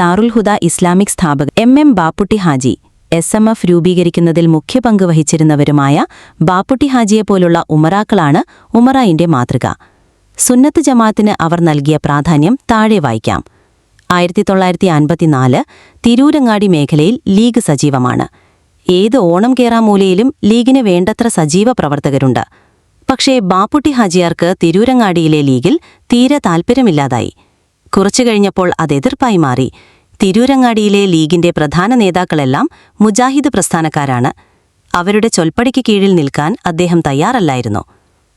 ദാറുൽ Huda Islamic സ്ഥാപകൻ M M Bapputty Haji S M F രൂപീകരിക്കുന്നതിൽ മുഖ്യ പങ്ക് വഹിച്ചിരുന്നവരുമായ ബാപ്പുട്ടി ഹാജിയെപ്പോലുള്ള ഉമറാക്കളാണ് ഉമറായിന്റെ മാതൃക. സുന്നത്ത് ജമാഅത്തിന് അവർ നൽകിയ പ്രാധാന്യം താഴെ വായിക്കാം. ആയിരത്തി തൊള്ളായിരത്തി അൻപത്തിനാല് തിരൂരങ്ങാടി മേഖലയിൽ ലീഗ് സജീവമാണ്. ഏത് ഓണം കേറാമൂലയിലും ലീഗിന് വേണ്ടത്ര സജീവ പ്രവർത്തകരുണ്ട്. പക്ഷേ ബാപ്പുട്ടി ഹാജിയാർക്ക് തിരൂരങ്ങാടിയിലെ ലീഗിൽ തീരെ താൽപ്പര്യമില്ലാതായി. കുറച്ചു കഴിഞ്ഞപ്പോൾ അത് എതിർപ്പായി മാറി. തിരൂരങ്ങാടിയിലെ ലീഗിന്റെ പ്രധാന നേതാക്കളെല്ലാം മുജാഹിദ് പ്രസ്ഥാനക്കാരാണ്. അവരുടെ ചൊൽപ്പടിക്ക് കീഴിൽ നിൽക്കാൻ അദ്ദേഹം തയ്യാറല്ലായിരുന്നു.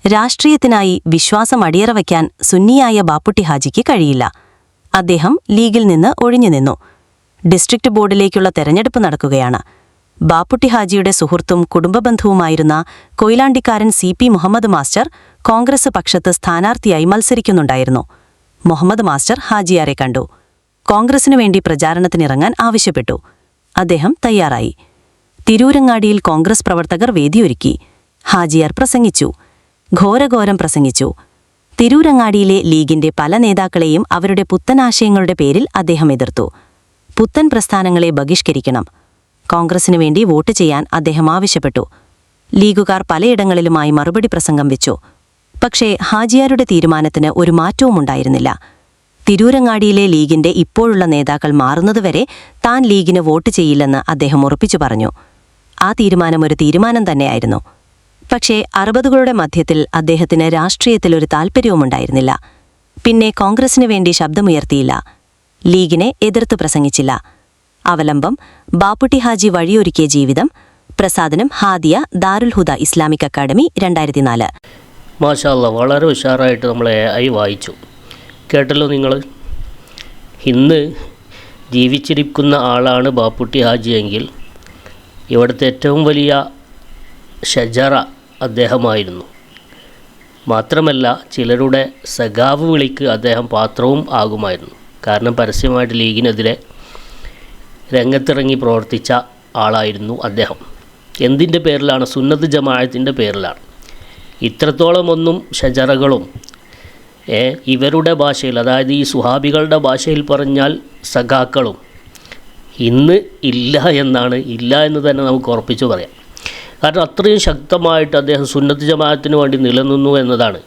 രാഷ്ട്രീയത്തിനായി വിശ്വാസം അടിയറ വയ്ക്കാൻ സുന്നിയായ ബാപ്പുട്ടി ഹാജിക്ക് കഴിയില്ല. അദ്ദേഹം ലീഗിൽ നിന്ന് ഒഴിഞ്ഞു നിന്നു. ഡിസ്ട്രിക്ട് ബോർഡിലേക്കുള്ള തെരഞ്ഞെടുപ്പ് നടക്കുകയാണ്. ബാപ്പുട്ടി ഹാജിയുടെ സുഹൃത്തും കുടുംബബന്ധുവുമായിരുന്ന കൊയിലാണ്ടിക്കാരൻ C P Muhammad master Congress പക്ഷത്ത് സ്ഥാനാർത്ഥിയായി മത്സരിക്കുന്നുണ്ടായിരുന്നു. മുഹമ്മദ് മാസ്റ്റർ ഹാജിയാരെ കണ്ടു. കോൺഗ്രസിനു വേണ്ടി പ്രചാരണത്തിനിറങ്ങാൻ ആവശ്യപ്പെട്ടു. അദ്ദേഹം തയ്യാറായി. തിരൂരങ്ങാടിയിൽ കോൺഗ്രസ് പ്രവർത്തകർ വേദിയൊരുക്കി. ഹാജിയാർ പ്രസംഗിച്ചു. ഘോരഘോരം പ്രസംഗിച്ചു. തിരൂരങ്ങാടിയിലെ ലീഗിന്റെ പല നേതാക്കളെയും അവരുടെ പുത്തനാശയങ്ങളുടെ പേരിൽ അദ്ദേഹം എതിർത്തു. പുത്തൻ പ്രസ്ഥാനങ്ങളെ ബഹിഷ്കരിക്കണം. കോൺഗ്രസിനു വേണ്ടി വോട്ട് ചെയ്യാൻ അദ്ദേഹം ആവശ്യപ്പെട്ടു. ലീഗുകാർ പലയിടങ്ങളിലുമായി മറുപടി പ്രസംഗം വെച്ചു. പക്ഷേ ഹാജിയാരുടെ തീരുമാനത്തിന് ഒരു മാറ്റവും ഉണ്ടായിരുന്നില്ല തിരൂരങ്ങാടിയിലെ ലീഗിന്റെ ഇപ്പോഴുള്ള നേതാക്കൾ മാറുന്നതുവരെ താൻ ലീഗിന് വോട്ട് ചെയ്യില്ലെന്ന് അദ്ദേഹം ഉറപ്പിച്ചു പറഞ്ഞു. ആ തീരുമാനം ഒരു തീരുമാനം തന്നെയായിരുന്നു. പക്ഷേ അറുപതുകളുടെ മധ്യത്തിൽ അദ്ദേഹത്തിന് രാഷ്ട്രീയത്തിൽ ഒരു താൽപ്പര്യവുമുണ്ടായിരുന്നില്ല പിന്നെ കോൺഗ്രസിനു വേണ്ടി ശബ്ദമുയർത്തിയില്ല. ലീഗിനെ എതിർത്ത് പ്രസംഗിച്ചില്ല. അവലംബം ബാപ്പുട്ടി ഹാജി വഴിയൊരുക്കിയ ജീവിതം പ്രസാദനം ഹാദിയ ദാരുൽ ഹുദ ഇസ്ലാമിക് അക്കാദമി രണ്ടായിരത്തിനാല്. മാഷാല്ല വളരെ ഉഷാറായിട്ട് നമ്മൾ എ ഐ വായിച്ചു. കേട്ടല്ലോ നിങ്ങൾ? ഇന്ന് ജീവിച്ചിരിക്കുന്ന ആളാണ് ബാപ്പുട്ടി ഹാജി എങ്കിൽ ഇവിടുത്തെ ഏറ്റവും വലിയ ഷജറ അദ്ദേഹമായിരുന്നു. മാത്രമല്ല ചിലരുടെ സഖാവ് വിളിക്ക് അദ്ദേഹം പാത്രവും ആകുമായിരുന്നു. കാരണം പരസ്യമായിട്ട് ലീഗിനെതിരെ രംഗത്തിറങ്ങി പ്രവർത്തിച്ച ആളായിരുന്നു അദ്ദേഹം. എന്തിന്റെ പേരിലാണ്? സുന്നത്ത് ജമാഅത്തിന്റെ പേരിലാണ്. ഇത്രത്തോളം ഒന്നും ഷജറകളും ഇവരുടെ ഭാഷയിൽ അതായത് ഈ സുഹാബികളുടെ ഭാഷയിൽ പറഞ്ഞാൽ സഖാക്കളും ഇന്ന് ഇല്ല എന്നാണ് ഇല്ല എന്ന് തന്നെ നമുക്ക് ഉറപ്പിച്ച് പറയാം. കാരണം അത്രയും ശക്തമായിട്ട് അദ്ദേഹം സുന്നത്ത് ജമാഅത്തിന് വേണ്ടി നിലനിന്നു എന്നതാണ്.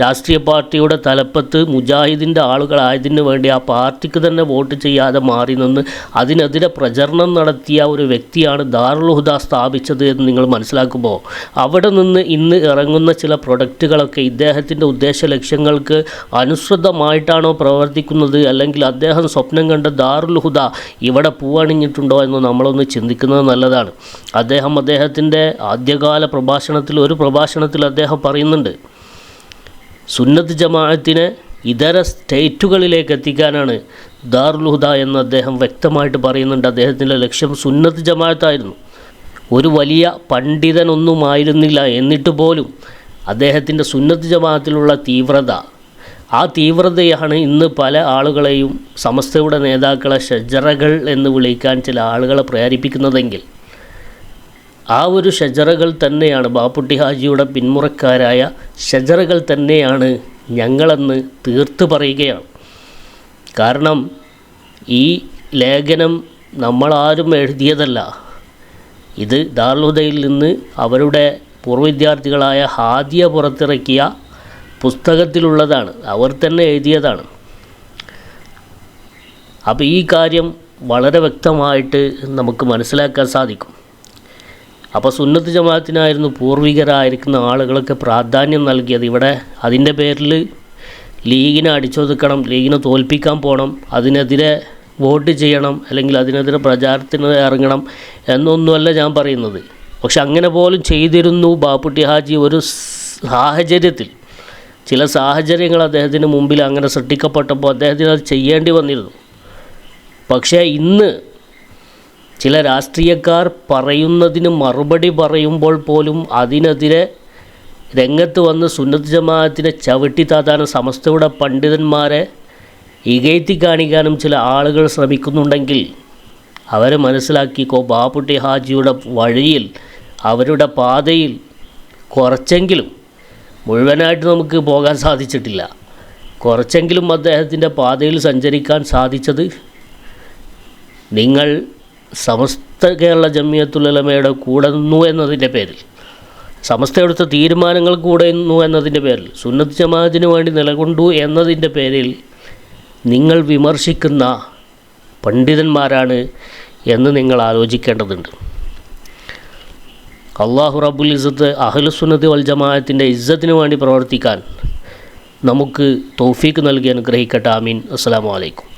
രാഷ്ട്രീയ പാർട്ടിയുടെ തലപ്പത്ത് മുജാഹിദിന്റെ ആളുകളായതിനു വേണ്ടി ആ പാർട്ടിക്ക് തന്നെ വോട്ട് ചെയ്യാതെ മാറി നിന്ന് അതിനെതിരെ പ്രചരണം നടത്തിയ ഒരു വ്യക്തിയാണ് ദാറുൽ ഹുദ സ്ഥാപിച്ചത് എന്ന് നിങ്ങൾ മനസ്സിലാക്കുമ്പോൾ അവിടെ നിന്ന് ഇന്ന് ഇറങ്ങുന്ന ചില പ്രൊഡക്റ്റുകളൊക്കെ ഇദ്ദേഹത്തിന്റെ ഉദ്ദേശ ലക്ഷ്യങ്ങൾക്ക് അനുസൃതമായിട്ടാണോ പ്രവർത്തിക്കുന്നത്? അല്ലെങ്കിൽ അദ്ദേഹം സ്വപ്നം കണ്ട ദാറുൽ ഹുദ ഇവിടെ പൂവണിഞ്ഞിട്ടുണ്ടോ എന്ന് നമ്മളൊന്ന് ചിന്തിക്കുന്നത് നല്ലതാണ്. അദ്ദേഹം അദ്ദേഹത്തിന്റെ ആദ്യകാല പ്രഭാഷണത്തിൽ ഒരു പ്രഭാഷണത്തിൽ അദ്ദേഹം പറയുന്നുണ്ട് സുന്നത്ത് ജമാഅത്തിനെ ഇതര സ്റ്റേറ്റുകളിലേക്ക് എത്തിക്കാനാണ് ദാറുൽ ഹുദ എന്ന് അദ്ദേഹം വ്യക്തമായിട്ട് പറയുന്നുണ്ട്. അദ്ദേഹത്തിന്റെ ലക്ഷ്യം സുന്നത്ത് ജമാഅത്തായിരുന്നു. ഒരു വലിയ പണ്ഡിതനൊന്നുമായിരുന്നില്ല എന്നിട്ട് പോലും അദ്ദേഹത്തിന്റെ സുന്നത്ത് ജമാഅത്തിലുള്ള തീവ്രത. ആ തീവ്രതയാണ് ഇന്ന് പല ആളുകളെയും സമസ്തയുടെ നേതാക്കളെ ഷജറകൾ എന്ന് വിളിക്കാൻ ചില ആളുകളെ പ്രേരിപ്പിക്കുന്നതെങ്കിൽ ആ ഒരു ഷജറകൾ തന്നെയാണ് ബാപ്പുട്ടി ഹാജിയുടെ പിന്മുറക്കാരായ ഷജറകൾ തന്നെയാണ് ഞങ്ങളെന്ന് തീർത്ത് പറയുകയാണ്. കാരണം ഈ ലേഖനം നമ്മളാരും എഴുതിയതല്ല. ഇത് ദാർലുദയിൽ നിന്ന് അവരുടെ പൂർവ വിദ്യാർത്ഥികളായ ഹാദിയ പുറത്തിറക്കിയ പുസ്തകത്തിലുള്ളതാണ്. അവർ തന്നെ എഴുതിയതാണ്. അപ്പോൾ ഈ കാര്യം വളരെ വ്യക്തമായിട്ട് നമുക്ക് മനസ്സിലാക്കാൻ സാധിക്കും. അപ്പോൾ സുന്നത്ത് ജമാഅത്തിനായിരുന്നു പൂർവികരായിരിക്കുന്ന ആളുകളൊക്കെ പ്രാധാന്യം നൽകിയത്. ഇവിടെ അതിന്റെ പേരിൽ ലീഗിനെ അടിച്ചൊതുക്കണം ലീഗിനെ തോൽപ്പിക്കാൻ പോകണം അതിനെതിരെ വോട്ട് ചെയ്യണം അല്ലെങ്കിൽ അതിനെതിരെ പ്രചാരത്തിന് ഇറങ്ങണം എന്നൊന്നുമല്ല ഞാൻ പറയുന്നത്. പക്ഷെ അങ്ങനെ പോലും ചെയ്തിരുന്നു ബാപ്പുട്ടി ഹാജി ഒരു സാഹചര്യത്തിൽ. ചില സാഹചര്യങ്ങൾ അദ്ദേഹത്തിന് മുമ്പിൽ അങ്ങനെ സൃഷ്ടിക്കപ്പെട്ടപ്പോൾ അദ്ദേഹത്തിന് അത് ചെയ്യേണ്ടി വന്നിരുന്നു. പക്ഷേ ഇന്ന് ചില രാഷ്ട്രീയക്കാർ പറയുന്നതിന് മറുപടി പറയുമ്പോൾ പോലും അതിനെതിരെ രംഗത്ത് വന്ന് സുന്നത്ത് ജമാഅത്തിനെ ചവിട്ടി താത്താനും സമസ്തയുടെ പണ്ഡിതന്മാരെ ഇകയത്തി കാണിക്കാനും ചില ആളുകൾ ശ്രമിക്കുന്നുണ്ടെങ്കിൽ അവരെ മനസ്സിലാക്കിക്കോ ബാപ്പുട്ടി ഹാജിയുടെ വഴിയിൽ അവരുടെ പാതയിൽ കുറച്ചെങ്കിലും മുഴുവനായിട്ട് നമുക്ക് പോകാൻ സാധിച്ചിട്ടില്ല. കുറച്ചെങ്കിലും അദ്ദേഹത്തിന്റെ പാതയിൽ സഞ്ചരിക്കാൻ സാധിച്ചത് നിങ്ങൾ സമസ്ത കേരള ജമിയത്തുലമയുടെ കൂടെ നിന്നു എന്നതിന്റെ പേരിൽ. സമസ്ത എടുത്ത തീരുമാനങ്ങൾ കൂടെ നിന്നു എന്നതിന്റെ പേരിൽ. സുന്നത്ത് ജമാഅത്തിന് വേണ്ടി നിലകൊണ്ടു എന്നതിന്റെ പേരിൽ നിങ്ങൾ വിമർശിക്കുന്ന പണ്ഡിതന്മാരാണ് എന്ന് നിങ്ങൾ ആലോചിക്കേണ്ടതുണ്ട്. അള്ളാഹു റബ്ബുൽ ഇസത്ത് അഹ്ലുസുന്നത്ത് വൽ ജമാഅത്തിന്റെ ഇസ്സത്തിന് വേണ്ടി പ്രവർത്തിക്കാൻ നമുക്ക് തൗഫീക്ക് നൽകി അനുഗ്രഹിക്കട്ടെ. ആമീൻ. അസ്സാം അലൈക്കും.